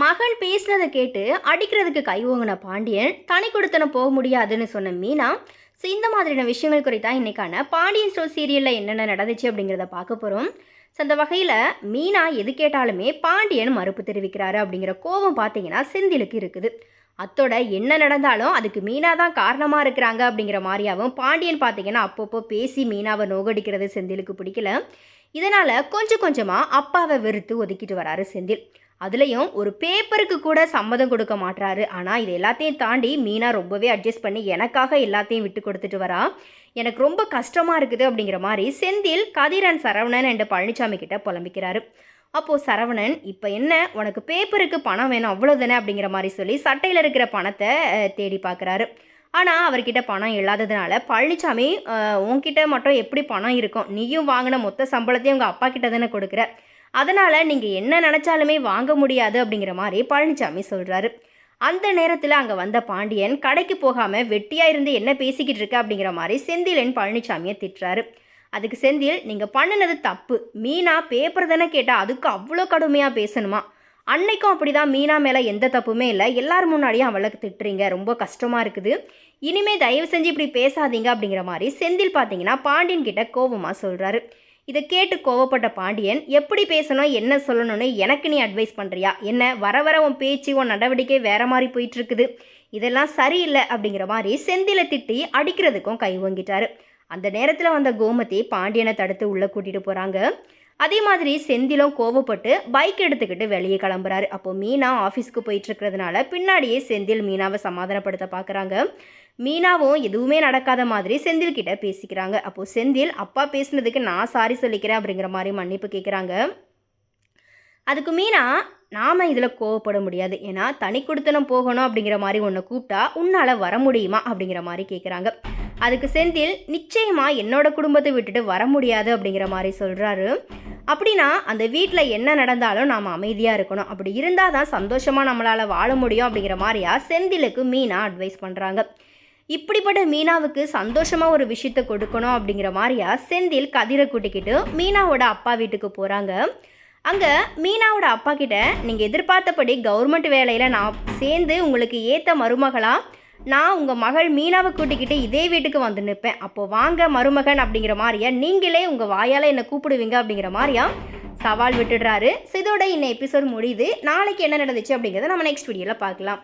மகள் பேசுனதை கேட்டு அடிக்கிறதுக்கு கை ஓங்கின பாண்டியன் தனி கொடுத்தன போக முடியாதுன்னு சொன்ன மீனா. ஸோ இந்த மாதிரியான விஷயங்கள் குறித்தான் இன்னைக்கான பாண்டியன் ஸ்டோர் சீரியலில் என்னென்ன நடந்துச்சு அப்படிங்கிறத பார்க்க போகிறோம் ஸோ அந்த வகையில் மீனா எது கேட்டாலுமே பாண்டியன் மறுப்பு தெரிவிக்கிறாரு அப்படிங்கிற கோபம் பார்த்தீங்கன்னா செந்திலுக்கு இருக்குது. அத்தோட என்ன நடந்தாலும் அதுக்கு மீனா தான் காரணமாக இருக்கிறாங்க அப்படிங்கிற மாதிரியாவும் பாண்டியன் பார்த்தீங்கன்னா அப்பப்போ பேசி மீனாவை நோகடிக்கிறது செந்திலுக்கு பிடிக்கல. இதனால் கொஞ்சம் கொஞ்சமாக அப்பாவை வெறுத்து ஒதுக்கிட்டு வராரு செந்தில். அதுலேயும் ஒரு பேப்பருக்கு கூட சம்மதம் கொடுக்க மாட்டாரு ஆனால் இது எல்லாத்தையும் தாண்டி மீனா ரொம்பவே அட்ஜஸ்ட் பண்ணி எனக்காக எல்லாத்தையும் விட்டு கொடுத்துட்டு வரா. எனக்கு ரொம்ப கஷ்டமாக இருக்குது அப்படிங்கிற மாதிரி செந்தில் கதிரன் சரவணன் என்ற பழனிசாமி கிட்ட புலம்பிக்கிறாரு. அப்போது சரவணன் இப்போ என்ன? உனக்கு பேப்பருக்கு பணம் வேணும் அவ்வளோதானே அப்படிங்கிற மாதிரி சொல்லி சட்டையில் இருக்கிற பணத்தை தேடி பார்க்குறாரு. ஆனால் அவர்கிட்ட பணம் இல்லாததுனால பழனிசாமி உன்கிட்ட மட்டும் எப்படி பணம் இருக்கும்? நீயும் வாங்கின மொத்த சம்பளத்தையும் உங்கள் அப்பா கிட்ட தானே கொடுக்குற? அதனால் நீங்கள் என்ன நினச்சாலுமே வாங்க முடியாது. அப்படிங்கிற மாதிரி பழனிசாமி சொல்கிறாரு அந்த நேரத்தில் அங்கே வந்த பாண்டியன் கடைக்கு போகாமல் வெட்டியாக இருந்து என்ன பேசிக்கிட்டு இருக்க? அப்படிங்கிற மாதிரி செந்திலன் பழனிசாமியை திட்டுறாரு. அதுக்கு செந்தில் நீங்கள் பண்ணினது தப்பு. மீனா பேப்பர் தானே கேட்டால் அதுக்கு அவ்வளோ கடுமையாக பேசணுமா? அன்னைக்கும் அப்படிதான். மீனா மேலே எந்த தப்புமே இல்லை. எல்லார் முன்னாடியும் அவளை திட்டுறீங்க. ரொம்ப கஷ்டமாக இருக்குது. இனிமேல் தயவு செஞ்சு இப்படி பேசாதீங்க அப்படிங்கிற மாதிரி செந்தில் பார்த்தீங்கன்னா பாண்டியன் கிட்ட கோபமாக சொல்கிறாரு இதை கேட்டு கோவப்பட்ட பாண்டியன் எப்படி பேசணும்? என்ன சொல்லணும்னு எனக்கு நீ அட்வைஸ் பண்ணுறியா என்ன? வர வர உன் பேச்சு உன் நடவடிக்கை வேற மாதிரி போயிட்டு இருக்குது. இதெல்லாம் சரியில்லை அப்படிங்கிற மாதிரி செந்தில திட்டி அடிக்கிறதுக்கும் கை வாங்கிட்டாரு அந்த நேரத்தில் வந்த கோமதி பாண்டியனை தடுத்து உள்ளே கூட்டிகிட்டு போகிறாங்க அதே மாதிரி செந்திலும் கோவப்பட்டு பைக் எடுத்துக்கிட்டு வெளியே கிளம்புறாரு. அப்போ மீனா ஆஃபீஸ்க்கு போயிட்டு இருக்கிறதுனால பின்னாடியே செந்தில் மீனாவை சமாதானப்படுத்த பார்க்குறாங்க மீனாவும் எதுவுமே நடக்காத மாதிரி செந்தில் கிட்ட பேசிக்கிறாங்க. அப்போது செந்தில் அப்பா பேசுனதுக்கு நான் சாரி சொல்லிக்கிறேன் அப்படிங்கிற மாதிரி மன்னிப்பு கேட்குறாங்க அதுக்கு மீனா நாம் இதில் கோவப்பட முடியாது. ஏன்னா தனி கொடுத்தனம் போகணும் அப்படிங்கிற மாதிரி ஒன்று கூப்பிட்டா உன்னால் வர முடியுமா? அப்படிங்கிற மாதிரி கேட்குறாங்க அதுக்கு செந்தில் நிச்சயமா என்னோட குடும்பத்தை விட்டுட்டு வர முடியாது அப்படிங்கிற மாதிரி சொல்கிறாரு அப்படின்னா அந்த வீட்டில் என்ன நடந்தாலும் நாம் அமைதியாக இருக்கணும். அப்படி இருந்தால் தான் சந்தோஷமாக நம்மளால் வாழ முடியும் அப்படிங்கிற மாதிரியா செந்திலுக்கு மீனா அட்வைஸ் பண்ணுறாங்க இப்படிப்பட்ட மீனாவுக்கு சந்தோஷமாக ஒரு விஷயத்தை கொடுக்கணும் அப்படிங்கிற மாதிரியா செந்தில் கதிரை கூட்டிக்கிட்டு மீனாவோட அப்பா வீட்டுக்கு போகிறாங்க அங்கே மீனாவோட அப்பா கிட்ட நீங்கள் எதிர்பார்த்தபடி கவர்மெண்ட் வேலையில் நான் சேர்ந்து உங்களுக்கு ஏற்ற மருமகளாக நான் உங்கள் மகள் மீனாவை கூட்டிக்கிட்டு இதே வீட்டுக்கு வந்து நிற்பேன் அப்போ வாங்க மருமகன் அப்படிங்கிற மாதிரியா நீங்களே உங்கள் வாயால் என்னை கூப்பிடுவீங்க அப்படிங்கிற மாதிரியா சவால் விட்டுடுறாரு. ஸோ இதோட இன்னும் எபிசோட் முடியுது. நாளைக்கு என்ன நடந்துச்சு அப்படிங்கிறத நம்ம நெக்ஸ்ட் வீடியோவில் பார்க்கலாம்.